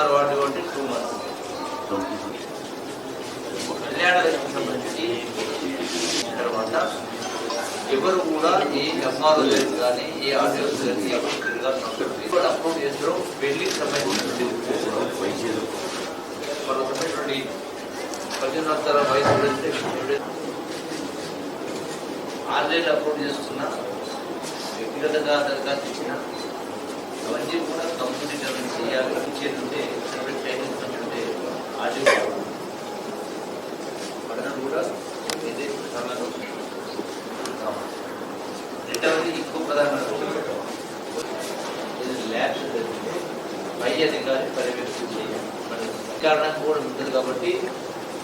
కుమార్ వాడు అంటే two months కళ్యాణానికి సంబంధించి తర్వాత ఎవరు కూడా ఏ ఎంఆర్ఓ లేదు కానీ ఏ ఆర్డీఓస్ లేదు ఎవరు తిరగాల్సిన అవసరం చేస్తారు పెళ్ళికి సంబంధించి వాళ్ళ సంబంధించినటువంటి పద్దెనిమిది వయసు ఆన్లైన్లో ఆన్లైన్ అప్లోడ్ చేసుకున్న వ్యక్తిగతంగా దరఖాస్తు ఇచ్చిన అవన్నీ కూడా కంప్యూటీకరణ చేయాలి. ఇచ్చేదంటే సెపరేట్ ట్రైనింగ్ ఉంటే ఆడియో పడడం కూడా ఇదే ప్రధానంగా రెండవది ఎక్కువ ప్రధానమైన ల్యాబ్ పై అధికారి పర్యవేక్షణ చేయాలి కారణం కూడా ఉంటుంది కాబట్టి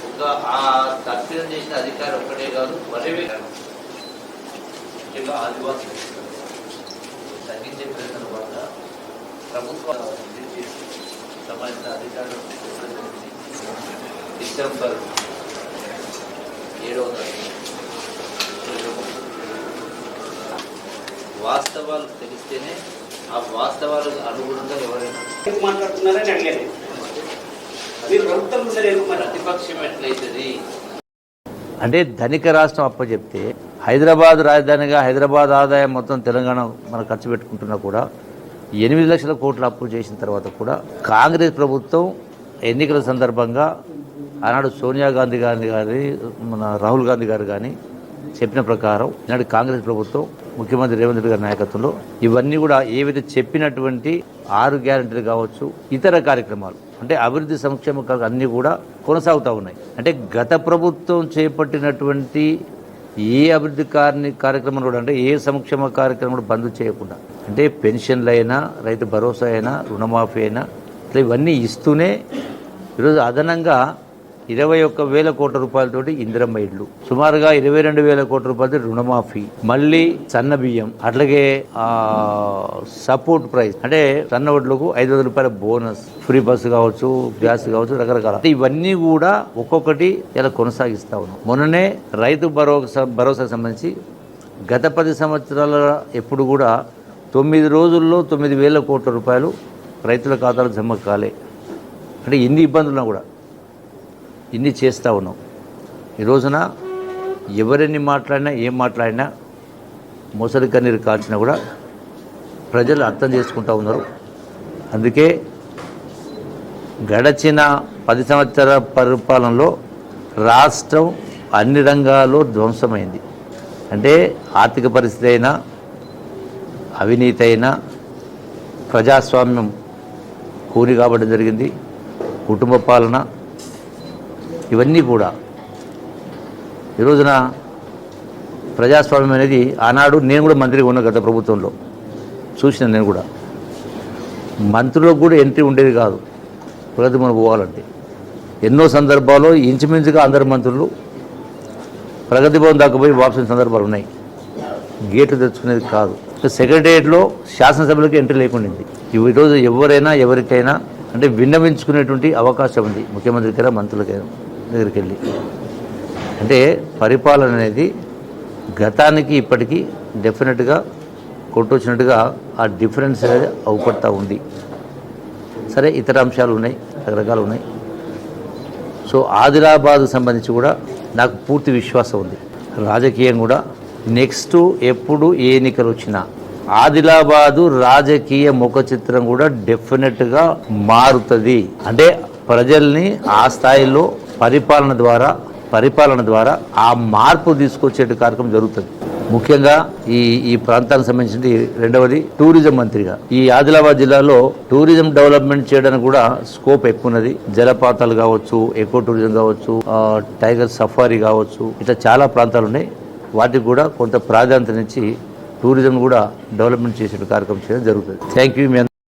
ఒక ఆ తప్పిదం చేసిన అధికారి ఒక్కటే కాదు పర్యవేక్షణ. ముఖ్యంగా ఆదివాసులు. తగ్గించే ప్రయత్నం వల్ల ప్రభుత్వం సంబంధించిన అధికారులు డిసెంబర్ ఏడవ తారీఖు వాస్తవాలు తెలిస్తేనే ఆ వాస్తవాలకు అనుగుణంగా ఎవరైనా మాట్లాడుతున్నారని అడిగాను మీరు ప్రభుత్వం మరి ప్రతిపక్షం ఎట్లయితుంది? అంటే ధనిక రాష్ట్రం అప్పచెప్తే హైదరాబాద్ రాజధానిగా హైదరాబాద్ ఆదాయం మొత్తం తెలంగాణ మనం ఖర్చు పెట్టుకుంటున్నా కూడా ఎనిమిది లక్షల కోట్లు అప్పు చేసిన తర్వాత కూడా కాంగ్రెస్ ప్రభుత్వం ఎన్నికల సందర్భంగా ఆనాడు సోనియా గాంధీ గాంధీ గారి మన రాహుల్ గాంధీ గారు కానీ చెప్పిన ప్రకారం ఈనాడు కాంగ్రెస్ ప్రభుత్వం ముఖ్యమంత్రి రేవంత్ రెడ్డి గారి నాయకత్వంలో ఇవన్నీ కూడా ఏవైతే చెప్పినటువంటి ఆరు గ్యారెంటీలు కావచ్చు ఇతర కార్యక్రమాలు అంటే అభివృద్ధి సంక్షేమ అన్నీ కూడా కొనసాగుతూ ఉన్నాయి. అంటే గత ప్రభుత్వం చేపట్టినటువంటి ఏ అభివృద్ధి కార్య కార్యక్రమం కూడా అంటే ఏ సంక్షేమ కార్యక్రమం కూడా బంద్ చేయకుండా అంటే పెన్షన్లు అయినా రైతు భరోసా అయినా రుణమాఫీ అయినా ఇట్లా ఇవన్నీ ఇస్తూనే ఈరోజు అదనంగా ఇరవై ఒక్క వేల కోట్ల రూపాయలతోటి ఇందిరమ్మ ఇళ్ళు. సుమారుగా ఇరవై రెండు వేల కోట్ల రూపాయలతో రుణమాఫీ. మళ్ళీ సన్న బియ్యం అట్లాగే సపోర్ట్ ప్రైస్. అంటే సన్న వడ్లకు ఐదు వందల రూపాయల బోనస్. ఫ్రీ బస్సు కావచ్చు గ్యాస్ కావచ్చు రకరకాల. ఇవన్నీ కూడా ఒక్కొక్కటి ఇలా కొనసాగిస్తా ఉన్నాం. మొన్ననే రైతు భరోసా భరోసాకు సంబంధించి గత పది సంవత్సరాల ఎప్పుడు కూడా తొమ్మిది రోజుల్లో తొమ్మిది వేల కోట్ల రూపాయలు రైతుల ఖాతాలు జమ కాలే. అంటే ఎన్ని ఇబ్బందులున్నా కూడా ఇన్ని చేస్తూ ఉన్నాం. ఈ రోజున ఎవరెన్ని మాట్లాడినా ఏం మాట్లాడినా మొసలి కన్నీరు కాల్చినా కూడా ప్రజలు అర్థం చేసుకుంటూ ఉన్నారు. అందుకే గడచిన పది సంవత్సరాల పరిపాలనలో రాష్ట్రం అన్ని రంగాల్లో ధ్వంసమైంది. అంటే ఆర్థిక పరిస్థితి అయినా అవినీతి అయినా ప్రజాస్వామ్యం కూని కాబట్టి జరిగింది. కుటుంబ పాలన ఇవన్నీ కూడా. ఈ రోజున ప్రజాస్వామ్యం అనేది ఆనాడు నేను కూడా మంత్రిగా ఉన్న గత ప్రభుత్వంలో. చూసిన నేను కూడా. మంత్రులకు కూడా ఎంట్రీ ఉండేది కాదు ప్రగతి మనం పోవాలంటే. ఎన్నో సందర్భాల్లో ఇంచుమించుగా అందరు మంత్రులు ప్రగతి భవన్ దాకా పోయి వాపసిన సందర్భాలు ఉన్నాయి. గేట్లు తెచ్చుకునేది కాదు. సెక్రటరియట్లో శాసనసభలకు ఎంట్రీ లేకుండా ఈరోజు ఎవరైనా ఎవరికైనా అంటే విన్నవించుకునేటువంటి అవకాశం ఉంది. ముఖ్యమంత్రికైనా మంత్రులకైనా దగ్గరికి వెళ్ళి. అంటే పరిపాలన అనేది గతానికి ఇప్పటికీ డెఫినెట్గా కొట్టొచ్చినట్టుగా ఆ డిఫరెన్స్ అనేది అవుపడతా ఉంది. సరే ఇతర అంశాలు ఉన్నాయి రకరకాలు ఉన్నాయి. సో ఆదిలాబాద్ సంబంధించి కూడా నాకు పూర్తి విశ్వాసం ఉంది. రాజకీయం కూడా నెక్స్ట్ ఎప్పుడు ఏ ఎన్నికలు వచ్చినా. ఆదిలాబాదు రాజకీయ ముఖ చిత్రం కూడా డెఫినెట్గా మారుతుంది. అంటే ప్రజల్ని ఆ స్థాయిలో పరిపాలన ద్వారా పరిపాలన ద్వారా ఆ మార్పు తీసుకొచ్చే కార్యక్రమం జరుగుతుంది. ముఖ్యంగా ఈ ఈ ప్రాంతానికి సంబంధించి రెండవది టూరిజం మంత్రిగా. ఈ ఆదిలాబాద్ జిల్లాలో టూరిజం డెవలప్మెంట్ చేయడానికి కూడా స్కోప్ ఎక్కువ ఉన్నది జలపాతాలు కావచ్చు ఎకో టూరిజం కావచ్చు టైగర్ సఫారీ కావచ్చు ఇట్లా చాలా ప్రాంతాలు ఉన్నాయి వాటికి కూడా కొంత ప్రాధాన్యతనిచ్చి టూరిజం కూడా డెవలప్మెంట్ చేసే కార్యక్రమం చేయడం జరుగుతుంది. Thank you